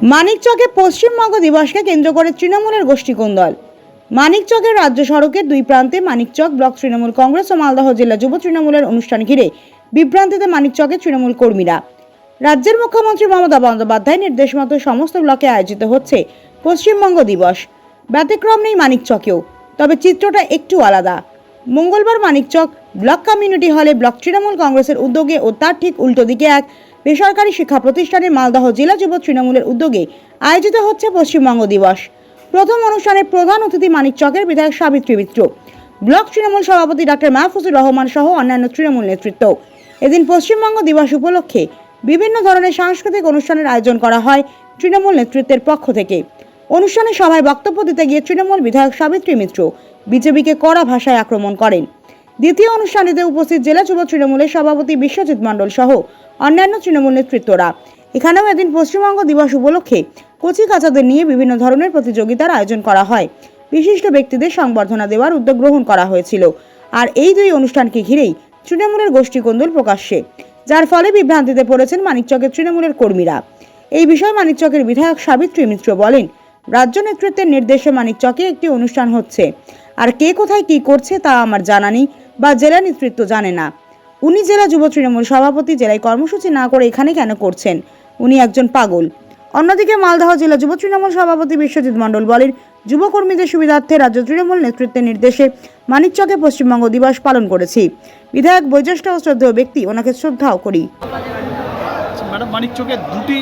মানিকচকে পশ্চিমবঙ্গ দিবসকে কেন্দ্র করে তৃণমূলের গোষ্ঠী কোন্দল। মানিকচকের রাজ্য সড়কের দুই প্রান্তে মানিকচক ব্লক তৃণমূল কংগ্রেস ও মালদহ জেলা যুব তৃণমূলের অনুষ্ঠান ঘিরে বিভ্রান্তিতে মানিকচকের তৃণমূল কর্মীরা। রাজ্যের মুখ্যমন্ত্রী মমতা বন্দ্যোপাধ্যায় নির্দেশ মতো সমস্ত ব্লকে আয়োজিত হচ্ছে পশ্চিমবঙ্গ দিবস। ব্যতিক্রম নেই মানিকচকেও তবে চিত্রটা একটু আলাদা। মঙ্গলবার মানিকচক ব্লক কমিউনিটি হলে ব্লক তৃণমূল কংগ্রেসের উদ্যোগে ও তার ঠিক উল্টো দিকে এক বেসরকারি শিক্ষা প্রতিষ্ঠানে মালদহ জেলা যুব তৃণমূলের উদ্যোগে আয়োজিত হচ্ছে পশ্চিমবঙ্গ দিবস। প্রথম অনুষ্ঠানে প্রধান অতিথি মানিক চকের, বিধায়ক সাবিত্রী মিত্র, ব্লক তৃণমূল সভাপতি ডক্টর মাহফুজুর রহমান সহ অন্যান্য তৃণমূল নেতৃত্ব। এদিন পশ্চিমবঙ্গ দিবস উপলক্ষে বিভিন্ন ধরনের সাংস্কৃতিক অনুষ্ঠানের আয়োজন করা হয় তৃণমূল নেতৃত্বের পক্ষ থেকে। অনুষ্ঠানে সভায় বক্তব্য দিতে গিয়ে তৃণমূল বিধায়ক সাবিত্রী মিত্র বিজেপিকে কড়া ভাষায় আক্রমণ করেন। দ্বিতীয় অনুষ্ঠানেতে উপস্থিত জেলা যুব তৃণমূলের সভাপতি বিশ্বজিৎ মণ্ডল সহ অন্যান্য তৃণমূল নেতৃত্বরা। এখানেও এদিন পশ্চিমবঙ্গ দিবস উপলক্ষে কচি কাচাদের নিয়ে বিভিন্ন ধরনের প্রতিযোগিতার আয়োজন করা হয়। বিশিষ্ট ব্যক্তিদের সংবর্ধনা দেওয়ার উদ্যোগ গ্রহণ করা হয়েছিল। আর এই দুই অনুষ্ঠানকে ঘিরেই তৃণমূলের গোষ্ঠী কোন্দল প্রকাশ্যে, যার ফলে বিভ্রান্তিতে পড়েছেন মানিকচকের তৃণমূলের কর্মীরা। এই বিষয়ে মানিকচকের বিধায়ক সাবিত্রী মিত্র বলেন, রাজ্য নেতৃত্বের নির্দেশে মানিকচকে একটি অনুষ্ঠান হচ্ছে। আর কে কোথায় কি করছে তা আমার জানা নেই। বা জেলা নেতৃত্ব জানে না। উনি জেলা যুব তৃণমূল সভাপতি, জেলায় কর্মসূচি না করে এখানে কেন করছেন? উনি একজন পাগল। অন্যদিকে মালদহ জেলা যুব তৃণমূল সভাপতি বিশ্বজিৎ মণ্ডল বলেন, যুবকর্মীদের সুবিধার্থে রাজ্য তৃণমূল নেতৃত্বের নির্দেশে মানিকচকে পশ্চিমবঙ্গ দিবস পালন করেছি। বিধায়ক বয়োজ্যেষ্ঠ ও শ্রদ্ধেয় ব্যক্তি, ওনাকে শ্রদ্ধাও করি। ম্যাডাম, মানিকচকে দুটি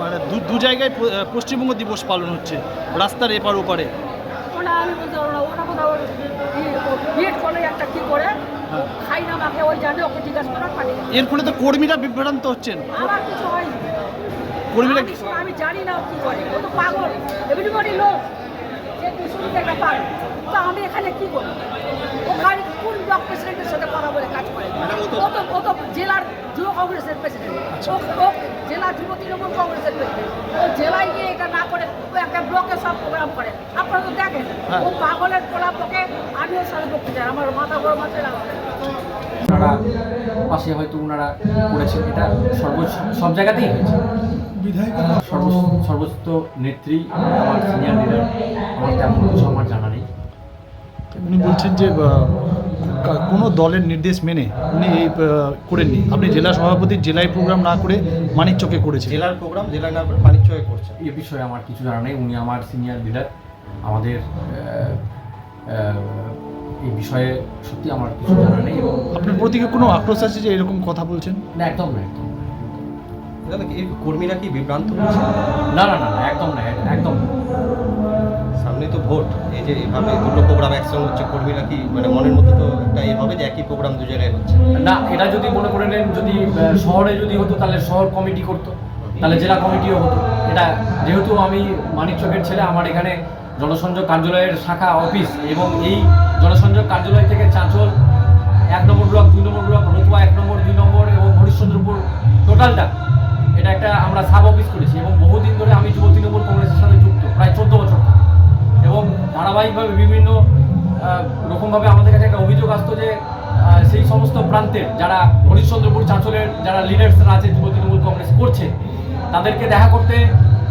মানে দু জায়গায় পশ্চিমবঙ্গ দিবস পালন হচ্ছে। রাস্তার এপার ওপারে। ওরা আমি বলতে পারব না ওরা কোথাও বিএড করে একটা কি করে। খাই না মাখে ওই জানে ওকে জিজ্ঞাসা করার পারি এর ফলে তো কর্মীরা বিভ্রান্ত হচ্ছেন। আমার কিছু হয় কর্মীরা আমি আমি জানি না কি করে ও তো পাগল। এভরিবডি লোক যে শুনতে একটা পাগল। তো আমি এখানে কি করি ওখানে কোন ব্লক প্রেসিডেন্টের সাথে কথা বলে কাজ করে? ও তো ও তো জেলার কংগ্রেসের প্রেসিডেন্ট ও জেলা যুব তৃণমূল কংগ্রেসের প্রেসিডেন্ট ও জেলায় গিয়ে এটা না করে ও একটা ব্লকে সব প্রোগ্রাম করে। আপনারা তো দেখেন হ্যাঁ। ও পাগলের পোলা পকে আমিও সাথে বকতে চাই আমার মাথা গরম আছে না। ওনারা পাশে হয়তো ওনারা করেছেন এটা সর্ব সব জায়গাতেই হয়েছে। সর্ব সর্বোচ্চ নেত্রী আমার সিনিয়র লিডার আমার তেমন কিছু আমার জানা নেই। উনি বলছেন যে কোনো দলের নির্দেশ মেনে উনি এই করেননি। আপনি জেলা সভাপতি জেলায় প্রোগ্রাম না করে মানিকচকে করেছেন। জেলার প্রোগ্রাম জেলায় না করে মানিকচকে করছে এ বিষয়ে আমার কিছু জানা নেই। উনি আমার সিনিয়র লিডার আমাদের এই বিষয়ে সত্যি আমার কিছু জানা নেই। এবং আপনার প্রতি কোনো আক্রোশ আছে যে এরকম কথা বলছেন? না একদম না একদম না। দাদা এই কর্মীরা কি বিভ্রান্ত হচ্ছে? না না না একদম না একদম। সামনে তো ভোট এই যে এইভাবে দুটো প্রোগ্রাম একসঙ্গে হচ্ছে কর্মীরা কি মানে মনের মধ্যে তো একটা এ হবে যে একই প্রোগ্রাম দু জায়গায় হচ্ছে? না এটা যদি মনে করে নেন যদি শহরে যদি হতো তাহলে শহর কমিটি করতো তাহলে জেলা কমিটিও হতো। এটা যেহেতু আমি মানিকচকের ছেলে আমার এখানে জনসংযোগ কার্যালয়ের শাখা অফিস এবং এই জনসংযোগ কার্যালয় থেকে চাঁচল এক নম্বর ব্লক দুই নম্বর ব্লক ধারাবাহিকভাবে বিভিন্ন রকমভাবে আমাদের কাছে একটা অভিযোগ আসতো যে সেই সমস্ত প্রান্তের যারা হরিশ্চন্দ্রপুর চাঁচলের যারা লিডার্সরা আছে, যুব তৃণমূল কংগ্রেস করছে, তাদেরকে দেখা করতে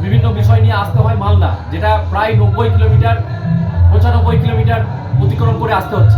বিভিন্ন বিষয় নিয়ে আসতে হয় মালদা, যেটা প্রায় নব্বই কিলোমিটার, পঁচানব্বই কিলোমিটার অতিক্রম করে আসতে হচ্ছে।